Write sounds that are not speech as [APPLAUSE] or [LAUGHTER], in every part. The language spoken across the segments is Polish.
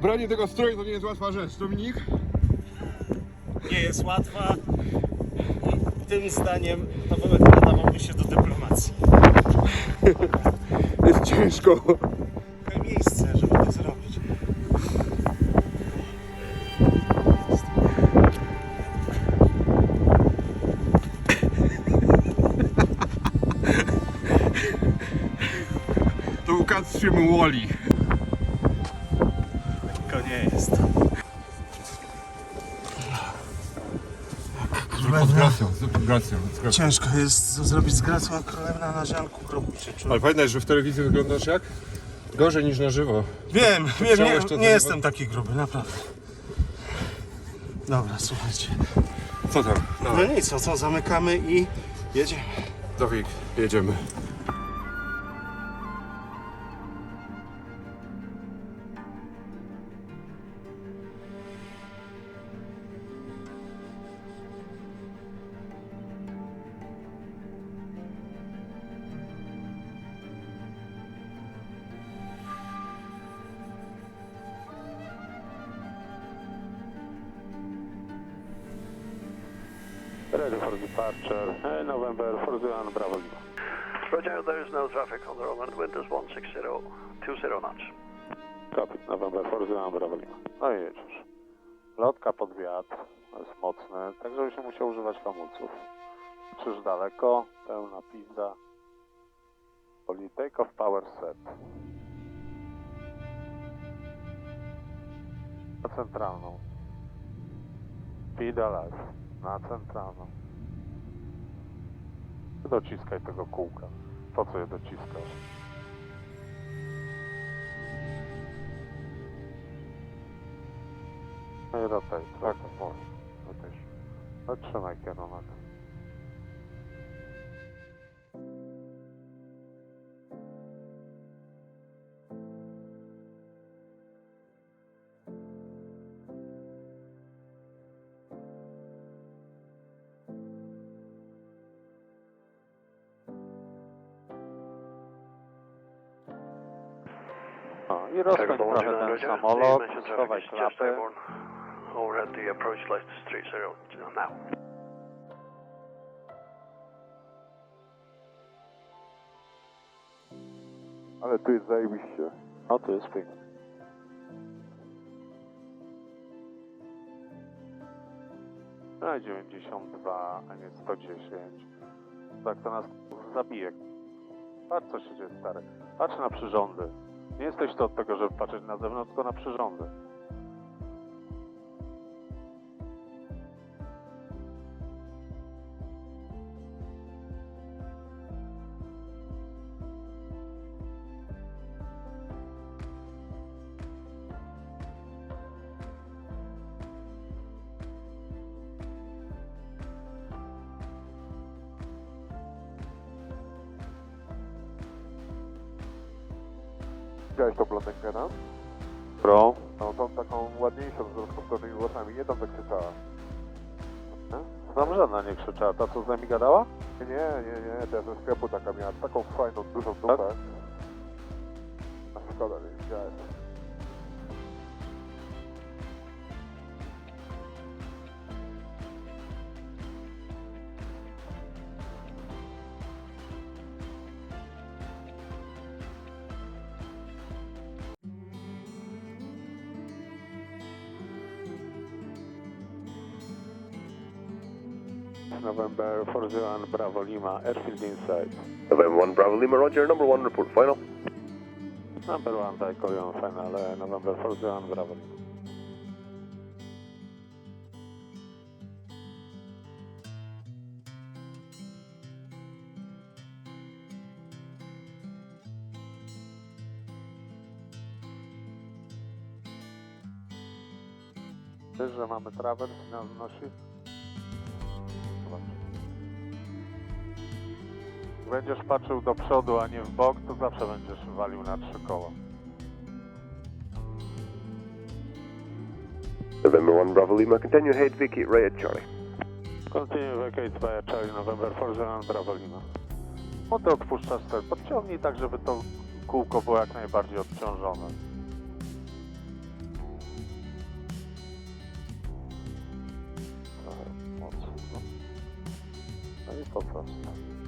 Ubranie tego stroju to nie jest łatwa rzecz. Dominik? Nie jest łatwa. I tym zdaniem Pawełek nadawałby się do dyplomacji. [LAUGHS] Jest ciężko. To miejsce, żeby to zrobić. To kat z filmu Wally. To nie jest. Z gracją, z gracją, z gracją. Ciężko jest zrobić z gracją, a królewna na ziarnku się czuje. Ale pamiętaj, że w telewizji wyglądasz jak? Gorzej niż na żywo. Wiem, wiem, Chciałeś nie, to nie jestem taki gruby, naprawdę. Dobra, słuchajcie. Co tam? No, No nic, no co, zamykamy i jedziemy. Dawid, jedziemy. Ready for departure. Uh, November for Zulu Bravo Lima. Roger, there is no traffic on the Roman. Wind is 160, 20 knots. Copy. November for Zulu Bravo Lima. No i jedziesz. Lotka pod wiatr. Jest mocny, tak żeby się musiał używać hamulców. Krzyż daleko, pełna pizda. Poli take off power set. Na centralną. Speed alive. Na centralną. Dociskaj tego kółka. Po co je dociskasz? No i rotaj, tak, może. Rotaj. Zatrzymaj kierunek. I rozpędź trochę ten samolot, schowaj klapy. Over at the approach light 30 now. Ale tu jest zajebiście. No tu jest pięknie. No 92, a nie 110. Tak to nas zabije. Patrz co się dzieje stary. Patrz na przyrządy. Nie jesteś to od tego, żeby patrzeć na zewnątrz, tylko na przyrządy. Widziałeś tą blondynkę, no? Pro. No, tą taką ładniejszą z rozkoptonymi włosami, nie tą tak krzyczała. Tam żadna nie krzyczała. Ta co z nami gadała? Nie, nie, nie, ta ze sklepu taka miała taką fajną, dużą Tak? dupę. A szkoda, nie widziałem. November 41 Bravo Lima, airfield inside. November 1 Bravo Lima, Roger. Number 1 report final. Number one, I call you on final, uh, November 41 Bravo Lima. Wiesz, że mamy trawers i nas nosi? będziesz patrzył do przodu, a nie w bok, to zawsze będziesz walił na trzy koła. November 1 Bravo Lima, continue head vacate right at Charlie. Continue vacate via Charlie, November 4 Bravo Lima. Motor odpuszczasz cel, podciągnij tak, żeby to kółko było jak najbardziej odciążone. Mocno. No i po prostu.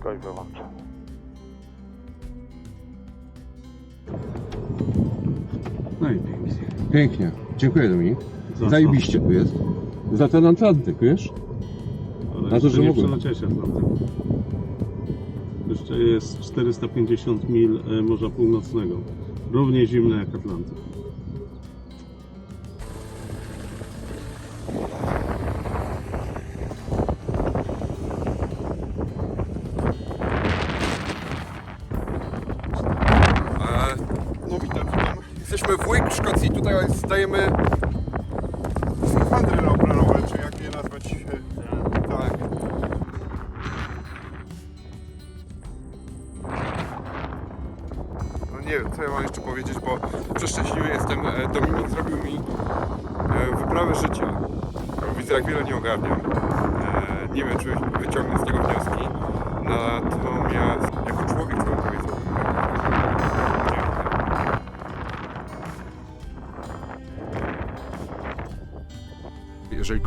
Wszystko i wyłączę. No i pięknie. Pięknie. Dziękuję Dominik. Zajebiście tu jest. Za ten Atlantyk, wiesz? Ale Na to, jeszcze że nie mogłem. przeleciałeś Atlantyku. Jeszcze jest 450 mil e, Morza Północnego. Równie zimne jak Atlantyk. No witam, witam. Jesteśmy w Wick, Szkocji. Tutaj stajemy... Skafandry neoprenowe, czy jak je nazwać? Tak. No nie wiem, co ja mam jeszcze powiedzieć, bo przeszczęśliwy jestem. E, Dominik zrobił mi e, wyprawę życia. Widzę, jak wiele nie ogarniam. E, Nie wiem, czy wyciągnę z tego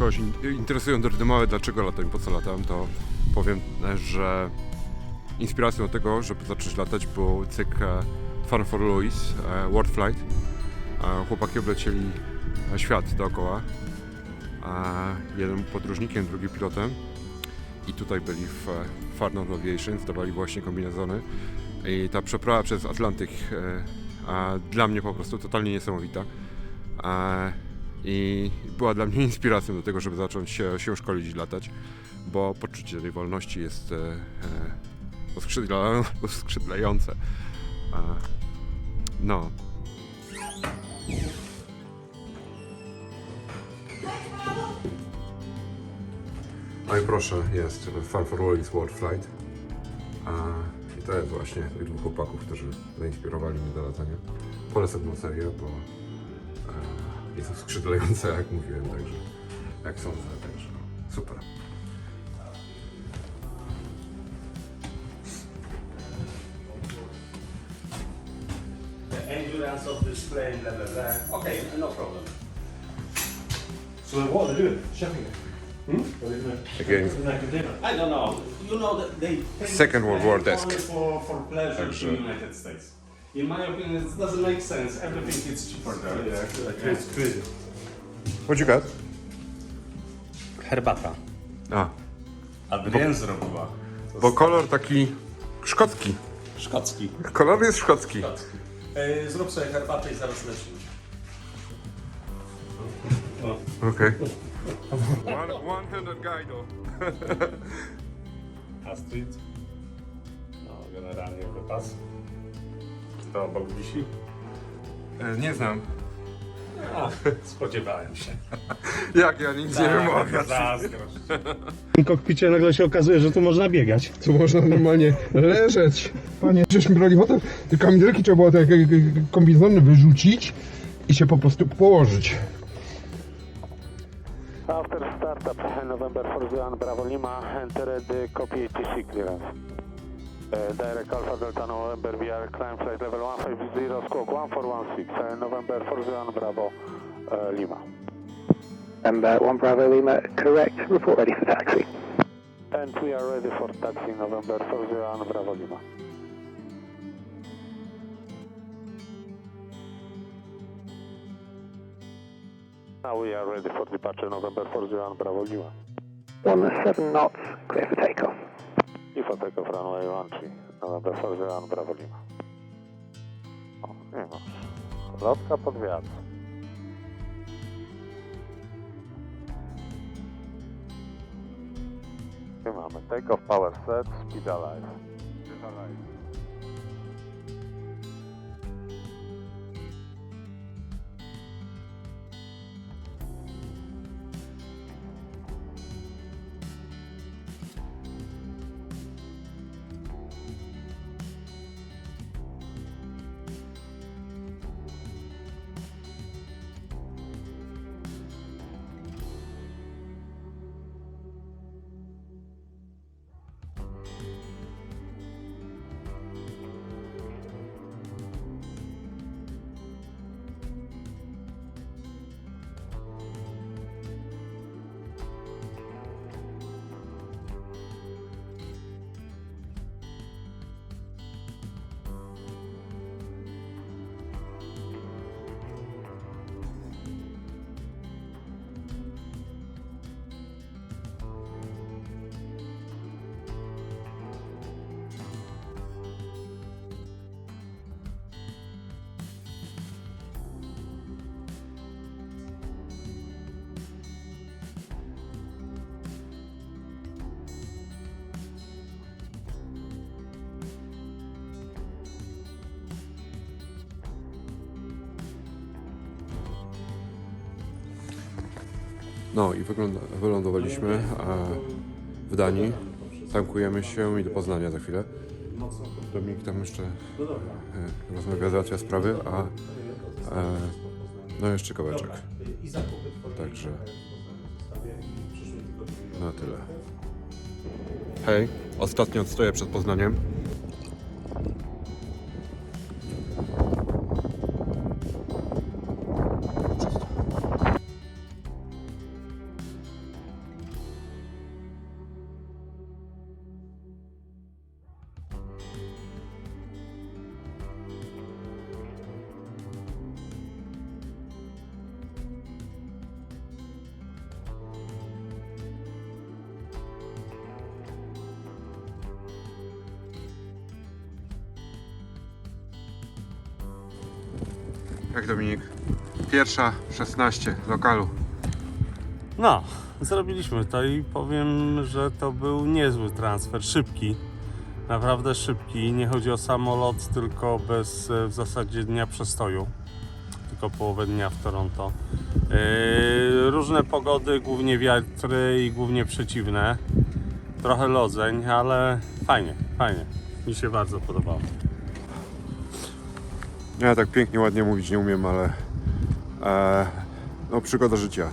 kogoś in- interesują drdy małe, dlaczego latam i po co latam, to powiem, e, że inspiracją do tego, żeby zacząć latać był cykl e, Fun for Louis, e, World Flight. Chłopaki oblecieli świat dookoła. Jeden podróżnikiem, drugi pilotem. I tutaj byli w Far North Aviation, zdawali właśnie kombinezony. I ta przeprawa przez Atlantyk dla mnie po prostu totalnie niesamowita. I była dla mnie [LAUGHS] inspiracją do tego, żeby zacząć się, się szkolić i latać, bo poczucie tej wolności jest e, e, uskrzydla, uskrzydlające. [LAUGHS] E, no. No i proszę, jest Fun for All is World Flight. A, I to jest właśnie tych dwóch chłopaków, którzy zainspirowali mnie do latania. Polecam tę serię, bo jest skrzydlająca, jak mówiłem, także jak sądzę, także super. The endurance of this plane, blah blah blah. Okay, no problem. So what are they doing? It? Again, I don't know. You know that they take Second World War desk. only for, for pleasure Także- to United States. In my opinion, it doesn't make sense. Everything is cheaper there. Yeah, it's crazy. what you got? Herbata. A, Adrienne zrobiła. bo kolor taki szkocki. Szkocki. Kolor jest szkocki. Szkocki. E, zrób sobie herbatę i zaraz lecimy. Okej. One, one-handed guide. [LAUGHS] Astrid. No, generalnie wypas. Kto obok wisi? E, Nie znam. A, spodziewałem się. [LAUGHS] Jak ja nic nie wiem o awiacji. Zazdrość. W tym kokpicie nagle się okazuje, że tu można biegać. Tu można normalnie leżeć. Panie, żeśmy brali hotel, te kamizelki trzeba było te te kombinezony wyrzucić i się po prostu położyć. After startup, November 41 Bravo Lima, enter the copy ATC clearance. Uh, direct Alpha Delta November, we are climb flight level 150, squawk 1416, uh, November 41 Bravo uh, Lima. Number 1 Bravo Lima, correct. Report ready for taxi. And we are ready for taxi, November 41 Bravo Lima. Now we are ready for departure, November 41 Bravo Lima. 17 knots, clear for takeoff. For takeoff runway 13, November 41 Bravo Lima. O, nie masz. Lotka pod wiatr. Nie mamy. Takeoff power set, speed alive. Speed alive. No i wylądowaliśmy w Danii. Tankujemy się i do Poznania za chwilę. Dominik tam jeszcze e, rozmawia, załatwia sprawy, a e, no jeszcze kawałeczek. Także na tyle. Hej, ostatnio stoję przed Poznaniem. Jak Dominik? Pierwsza 16 lokalu. No, zrobiliśmy to i powiem, że to był niezły transfer, szybki. Naprawdę szybki. Nie chodzi o samolot, tylko bez e, w zasadzie dnia przestoju. Tylko połowę dnia w Toronto. Yy, różne pogody, głównie wiatry i głównie przeciwne. Trochę lodzeń, ale fajnie, fajnie. Mi się bardzo podobało. Ja tak pięknie, ładnie mówić nie umiem, ale e, no przygoda życia.